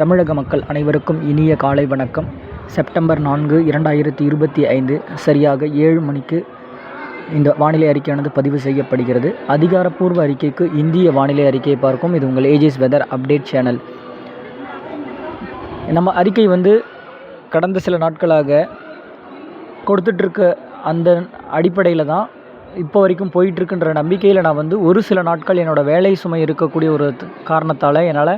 தமிழக மக்கள் அனைவருக்கும் இனிய காலை வணக்கம். செப்டம்பர் நான்கு இரண்டாயிரத்தி இருபத்தி ஐந்து சரியாக ஏழு மணிக்கு இந்த வானிலை அறிக்கையானது பதிவு செய்யப்படுகிறது. அதிகாரப்பூர்வ அறிக்கைக்கு இந்திய வானிலை அறிக்கையை பார்க்கும். இது உங்கள் ஏஜிஸ் வெதர் அப்டேட் சேனல். நம்ம அறிக்கை வந்து கடந்த சில நாட்களாக கொடுத்துட்ருக்க அந்த அடிப்படையில் தான் இப்போ வரைக்கும் போயிட்டுருக்குன்ற நம்பிக்கையில் நான் வந்து ஒரு சில நாட்கள் என்னோடய வேலை சுமை இருக்கக்கூடிய ஒரு காரணத்தால் என்னால்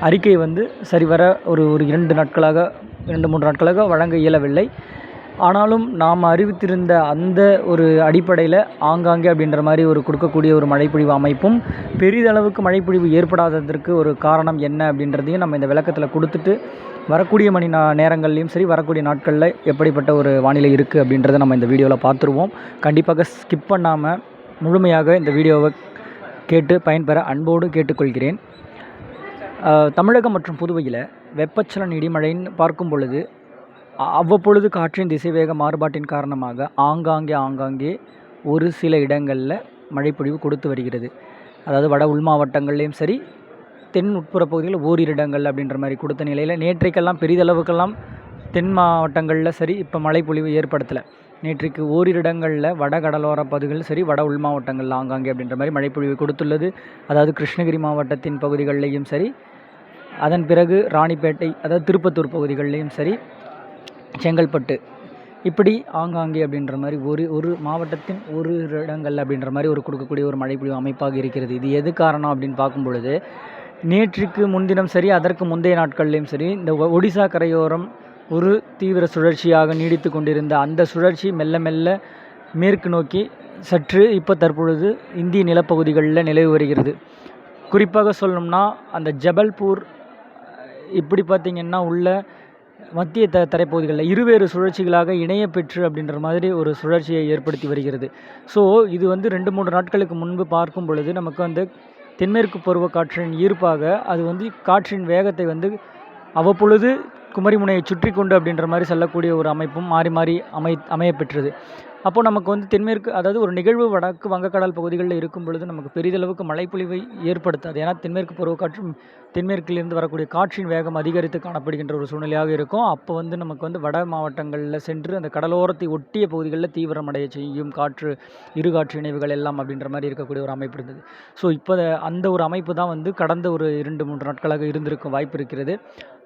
அறிக்கை வந்து சரிவர ஒரு ஒரு இரண்டு நாட்களாக இரண்டு மூன்று நாட்களாக வழங்க இயலவில்லை. ஆனாலும் நாம் அறிவித்திருந்த அந்த ஒரு அடிப்படையில் ஆங்காங்கே அப்படின்ற மாதிரி ஒரு கொடுக்கக்கூடிய ஒரு மழைப்பொழிவு அமைப்பும் பெரிதளவுக்கு மழைப்பொழிவு ஏற்படாததற்கு ஒரு காரணம் என்ன அப்படின்றதையும் நம்ம இந்த விளக்கத்தில் கொடுத்துட்டு வரக்கூடிய மணி நா நேரங்கள்லையும் சரி வரக்கூடிய நாட்களில் எப்படிப்பட்ட ஒரு வானிலை இருக்குது அப்படின்றத நம்ம இந்த வீடியோவில் பார்த்துருவோம். கண்டிப்பாக ஸ்கிப் பண்ணாமல் முழுமையாக இந்த வீடியோவை கேட்டு பயன்பெற அன்போடு கேட்டுக்கொள்கிறேன். தமிழகம் மற்றும் புதுவையில் வெப்பச்சலன் இடிமழைன்னு பார்க்கும் பொழுது அ- அவ்வப்பொழுது காற்றின் திசைவேக மாறுபாட்டின் காரணமாக ஆங்காங்கே ஆங்காங்கே ஒரு சில இடங்களில் மழைப்பொழிவு கொடுத்து வருகிறது. அதாவது வட உள் மாவட்டங்கள்லேயும் சரி தென் உட்புற பகுதிகளில் ஓரிரு இடங்கள் அப்படின்ற மாதிரி கொடுத்த நிலையில் நேற்றைக்கெல்லாம் பெரிதளவுக்கெல்லாம் தென் மாவட்டங்களில் சரி இப்போ மழைப்பொழிவு ஏற்படுத்தலை. நேற்றைக்கு ஓரிரு இடங்களில் வட கடலோர பகுதிகள் சரி வட உள் மாவட்டங்களில் ஆங்காங்கே அப்படின்ற மாதிரி மழைப்பொழிவு கொடுத்துள்ளது. அதாவது கிருஷ்ணகிரி மாவட்டத்தின் பகுதிகளிலையும் சரி அதன் பிறகு ராணிப்பேட்டை அதாவது திருப்பத்தூர் பகுதிகளிலையும் சரி செங்கல்பட்டு. இப்படி ஆங்காங்கே அப்படின்ற மாதிரி ஒரு ஒரு மாவட்டத்தின் ஒரு இடங்கள் அப்படின்ற மாதிரி ஒரு கொடுக்கக்கூடிய ஒரு மழைப்பொழிவு அமைப்பாக இருக்கிறது. இது எது காரணம் அப்படின்னு பார்க்கும் பொழுது நேற்றுக்கு முன்தினம் சரி அதற்கு முந்தைய நாட்கள்லையும் சரி இந்த ஒ- ஒடிசா கரையோரம் ஒரு தீவிர சுழற்சியாக நீடித்து கொண்டிருந்த அந்த சுழற்சி மெல்ல மெல்ல மேற்கு நோக்கி சற்று இப்போ தற்பொழுது இந்திய நிலப்பகுதிகளில் நிலவு வருகிறது. குறிப்பாக சொல்லணும்னா அந்த ஜபல்பூர் இப்படி பார்த்திங்கன்னா உள்ள மத்திய த தரைப்பகுதிகளில் இருவேறு சுழற்சிகளாக இணைய பெற்று அப்படின்ற மாதிரி ஒரு சுழற்சியை ஏற்படுத்தி வருகிறது. ஸோ இது வந்து ரெண்டு மூன்று நாட்களுக்கு முன்பு பார்க்கும் பொழுது நமக்கு வந்து தென்மேற்கு பருவக்காற்றின் ஈர்ப்பாக அது வந்து காற்றின் வேகத்தை வந்து அவ்வப்பொழுது குமரிமுனையை சுற்றி கொண்டு அப்படின்ற மாதிரி செல்லக்கூடிய ஒரு அமைப்பும் மாறி மாறி அமை அமையப்பெற்றது. அப்போது அப்போ நமக்கு வந்து தென்மேற்கு அதாவது ஒரு நிகழ்வு வடக்கு வங்கக்கடல் பகுதிகளில் இருக்கும் பொழுது நமக்கு பெரிதளவுக்கு மழைப்பொழிவை ஏற்படுத்தாது. ஏன்னா தென்மேற்கு பருவக்காற்றும் தென்மேற்கிலிருந்து வரக்கூடிய காற்றின் வேகம் அதிகரித்து காணப்படுகின்ற ஒரு சூழ்நிலையாக இருக்கும். அப்போ வந்து நமக்கு வந்து வட மாவட்டங்களில் சென்று அந்த கடலோரத்தை ஒட்டிய பகுதிகளில் தீவிரமடைய செய்யும் காற்று இரு காற்று இணைவுகள் எல்லாம் அப்படின்ற மாதிரி இருக்கக்கூடிய ஒரு அமைப்பு இருந்தது. ஸோ இப்போ அந்த ஒரு அமைப்பு தான் வந்து கடந்த ஒரு இரண்டு மூன்று நாட்களாக இருந்திருக்கும் வாய்ப்பு இருக்கிறது.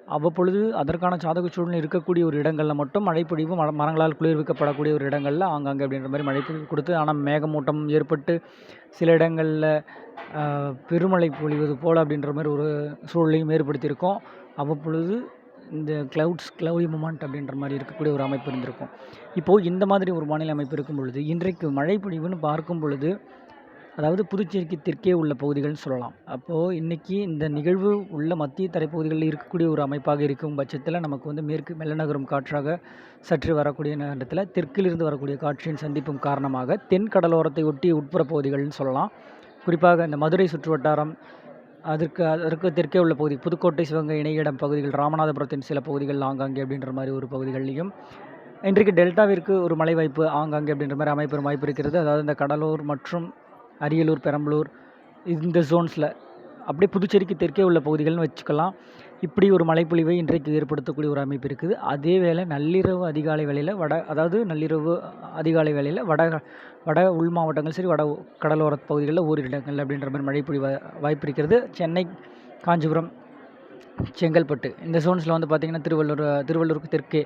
அவ்வப்பொழுது அதற்கான சாதக சூழ்நிலை இருக்கக்கூடிய ஒரு இடங்களில் மட்டும் மழைப்பொழிவு மர மரங்களால் குளிர்விக்கப்படக்கூடிய ஒரு இடங்களில் ஆங்காங்கே அப்படின்ற மாதிரி மழைப்பொழிவு கொடுத்து ஆனால் மேகமூட்டம் ஏற்பட்டு சில இடங்களில் பெருமழை பொழிவது போல் அப்படின்ற மாதிரி ஒரு சூழலையும் ஏற்படுத்தியிருக்கோம். அவ்வப்பொழுது இந்த கிளவுட்ஸ் கிளவுடி மூமெண்ட் அப்படின்ற மாதிரி இருக்கக்கூடிய ஒரு அமைப்பு இருந்திருக்கும். இப்போது இந்த மாதிரி ஒரு வானிலை அமைப்பு இருக்கும் பொழுது இன்றைக்கு மழை பொழிவுன்னு பார்க்கும் பொழுது அதாவது புதுச்சேரிக்கு தெற்கே உள்ள பகுதிகள்னு சொல்லலாம். அப்போது இன்றைக்கி இந்த நிகழ்வு உள்ள மத்திய தரைப்பகுதிகளில் இருக்கக்கூடிய ஒரு அமைப்பாக இருக்கும் பட்சத்தில் நமக்கு வந்து மேற்கு மெல்லநகரும் காற்றாக சற்று வரக்கூடிய நேரத்தில் தெற்கிலிருந்து வரக்கூடிய காற்றின் சந்திப்பும் காரணமாக தென் கடலோரத்தை ஒட்டி உட்புற பகுதிகள்னு சொல்லலாம். குறிப்பாக இந்த மதுரை சுற்றுவட்டாரம் அதற்கு அதற்கு தெற்கே உள்ள பகுதி புதுக்கோட்டை சிவகங்கை இணையிடம் பகுதிகள் ராமநாதபுரத்தின் சில பகுதிகள் ஆங்காங்கே அப்படின்ற மாதிரி ஒரு பகுதிகளிலையும் இன்றைக்கு டெல்டாவிற்கு ஒரு மழை வாய்ப்பு ஆங்காங்கே அப்படின்ற மாதிரி அமைப்பெறும் வாய்ப்பு இருக்கிறது. அதாவது இந்த கடலூர் மற்றும் அரியலூர் பெரம்பலூர் இந்த ஜோன்ஸில் அப்படியே புதுச்சேரிக்கு தெற்கே உள்ள பகுதிகள்னு வச்சுக்கலாம். இப்படி ஒரு மழைப்பொழிவை இன்றைக்கு ஏற்படுத்தக்கூடிய ஒரு அமைப்பு இருக்குது. அதே வேளை நள்ளிரவு அதிகாலை வேளையில் வட அதாவது நள்ளிரவு அதிகாலை வேளையில் வட வட உள் மாவட்டங்கள் சரி வட கடலோர பகுதிகளில் ஓரிரு இடங்கள் அப்படின்ற மாதிரி மழைப்பொழிவு வாய்ப்பு இருக்கிறது. சென்னை காஞ்சிபுரம் செங்கல்பட்டு இந்த ஜோன்ஸில் வந்து பார்த்திங்கன்னா திருவள்ளூர் திருவள்ளூருக்கு தெற்கே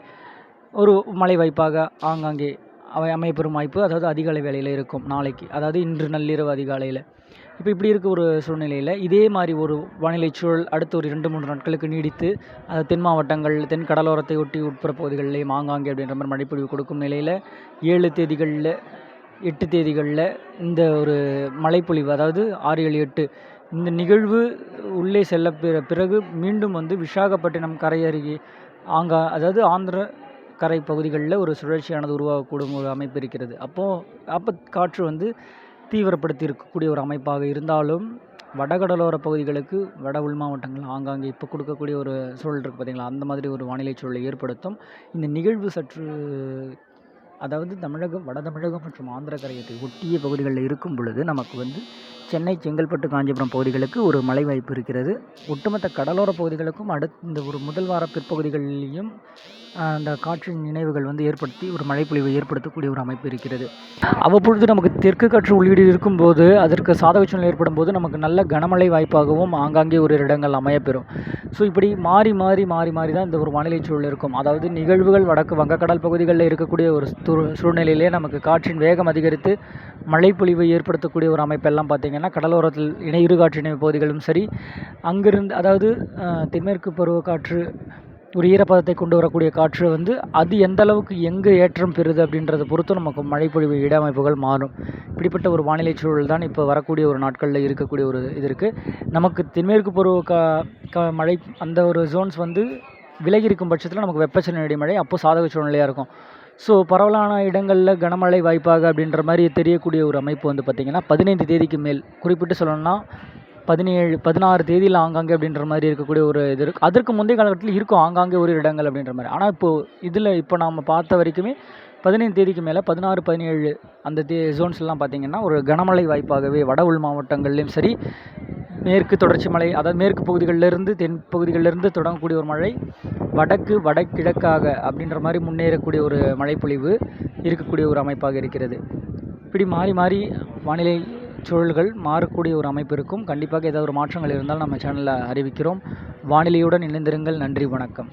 ஒரு மழை வாய்ப்பாக ஆங்காங்கே அவை அமையப்பெறும் வாய்ப்பு அதாவது அதிகாலை வேலையில் இருக்கும் நாளைக்கு. அதாவது இன்று நள்ளிரவு அதிகாலையில். இப்போ இப்படி இருக்க ஒரு சூழ்நிலையில் இதே மாதிரி ஒரு வானிலை சூழல் அடுத்த ஒரு இரண்டு மூன்று நாட்களுக்கு நீடித்து அது தென் மாவட்டங்கள் தென் கடலோரத்தை ஒட்டி உட்புற பகுதிகளிலேயும் மாங்காங்கே அப்படின்ற மாதிரி மழைப்பொழிவு கொடுக்கும் நிலையில் ஏழு தேதிகளில் எட்டு தேதிகளில் இந்த ஒரு மழைப்பொழிவு அதாவது ஆறு ஏழு எட்டு இந்த நிகழ்வு உள்ளே செல்ல பிற பிறகு மீண்டும் வந்து விசாகப்பட்டினம் கரை அருகே ஆங்கா அதாவது ஆந்திர கரை பகுதிகளில் ஒரு சுழற்சியானது உருவாகக்கூடும் ஒரு அமைப்பு இருக்கிறது. அப்போது அப்போ காற்று வந்து தீவிரப்படுத்தி இருக்கக்கூடிய ஒரு அமைப்பாக இருந்தாலும் வடகடலோர பகுதிகளுக்கு வட உள் மாவட்டங்கள் ஆங்காங்கே இப்போ கொடுக்கக்கூடிய ஒரு சூழல் இருக்குது பார்த்தீங்களா அந்த மாதிரி ஒரு வானிலை சூழலை ஏற்படுத்தும். இந்த நிகழ்வு சற்று அதாவது தமிழகம் வட தமிழகம் மற்றும் ஆந்திர கரையத்தை ஒட்டிய பகுதிகளில் இருக்கும் பொழுது நமக்கு வந்து சென்னை செங்கல்பட்டு காஞ்சிபுரம் பகுதிகளுக்கு ஒரு மழை வாய்ப்பு இருக்கிறது. ஒட்டுமொத்த கடலோர பகுதிகளுக்கும் அடுத்த இந்த ஒரு முதல் வார பிற்பகுதிகளிலையும் அந்த காற்றின் நினைவுகள் வந்து ஏற்படுத்தி ஒரு மழைப்பொழிவை ஏற்படுத்தக்கூடிய ஒரு அமைப்பு இருக்கிறது. அவ்வப்பொழுது நமக்கு தெற்கு காற்று உள்ளீடு இருக்கும்போது அதற்கு சாதக சூழ்நிலை ஏற்படும் போது நமக்கு நல்ல கனமழை வாய்ப்பாகவும் ஆங்காங்கே ஒரு இடங்கள் அமையப்பெறும். ஸோ இப்படி மாறி மாறி மாறி மாறி தான் இந்த ஒரு வானிலை சூழல் இருக்கும். அதாவது நிகழ்வுகள் வடக்கு வங்கக்கடல் பகுதிகளில் இருக்கக்கூடிய ஒரு சூழ்நிலையிலே நமக்கு காற்றின் வேகம் அதிகரித்து மழைப்பொழிவை ஏற்படுத்தக்கூடிய ஒரு அமைப்பெல்லாம் பார்த்திங்கன்னா கடலோரத்தில் இணை காற்று பகுதிகளும் சரி அங்கிருந்து அதாவது தென்மேற்கு பருவக்காற்று ஒரு ஈரப்பதத்தை கொண்டு வரக்கூடிய காற்று வந்து அது எந்த அளவுக்கு எங்கே ஏற்றம் பெறுது அப்படின்றத பொறுத்து நமக்கு மழைப்பொழிவு இடமைப்புகள் மாறும். இப்படிப்பட்ட ஒரு வானிலை சூழல் தான் இப்போ வரக்கூடிய ஒரு நாட்களில் இருக்கக்கூடிய ஒரு இது இருக்குது நமக்கு தென்மேற்கு பருவ கா கா மழை அந்த ஒரு ஜோன்ஸ் வந்து விலகி இருக்கும் பட்சத்தில் நமக்கு வெப்பச்சலனடி மழை அப்போது சாதக சூழ்நிலையாக இருக்கும். ஸோ பரவலான இடங்களில் கனமழை வாய்ப்பாக அப்படின்ற மாதிரி தெரியக்கூடிய ஒரு அமைப்பு வந்து பார்த்திங்கன்னா பதினைந்து தேதிக்கு மேல் குறிப்பிட்டு சொல்லணும்னா பதினேழு பதினாறு தேதியில் ஆங்காங்கே அப்படின்ற மாதிரி இருக்கக்கூடிய ஒரு இது இருக்குது அதற்கு முந்தைய காலகட்டத்தில் இருக்கும் ஆங்காங்கே ஒரு இடங்கள் அப்படின்ற மாதிரி. ஆனால் இப்போது இதில் இப்போ நாம் பார்த்த வரைக்குமே பதினைந்து தேதிக்கு மேலே பதினாறு பதினேழு அந்த தே ஜோன்ஸ்லாம் பார்த்திங்கன்னா ஒரு கனமழை வாய்ப்பாகவே வட உள் மாவட்டங்கள்லேயும் சரி மேற்கு தொடர்ச்சி மலை அதாவது மேற்கு பகுதிகளிலிருந்து தென் பகுதிகளிலிருந்து தொடங்கக்கூடிய ஒரு மழை வடக்கு வடகிழக்காக அப்படின்ற மாதிரி முன்னேறக்கூடிய ஒரு மழைப்பொழிவு இருக்கக்கூடிய ஒரு அமைப்பாக இருக்கிறது. இப்படி மாறி மாறி வானிலை சூழல்கள் மாறக்கூடிய ஒரு அமைப்பு இருக்கும். கண்டிப்பாக ஏதாவது ஒரு மாற்றங்கள் இருந்தால் நம்ம சேனலில் அறிவிக்கிறோம். வானிலையுடன் இணைந்திருங்கள். நன்றி வணக்கம்.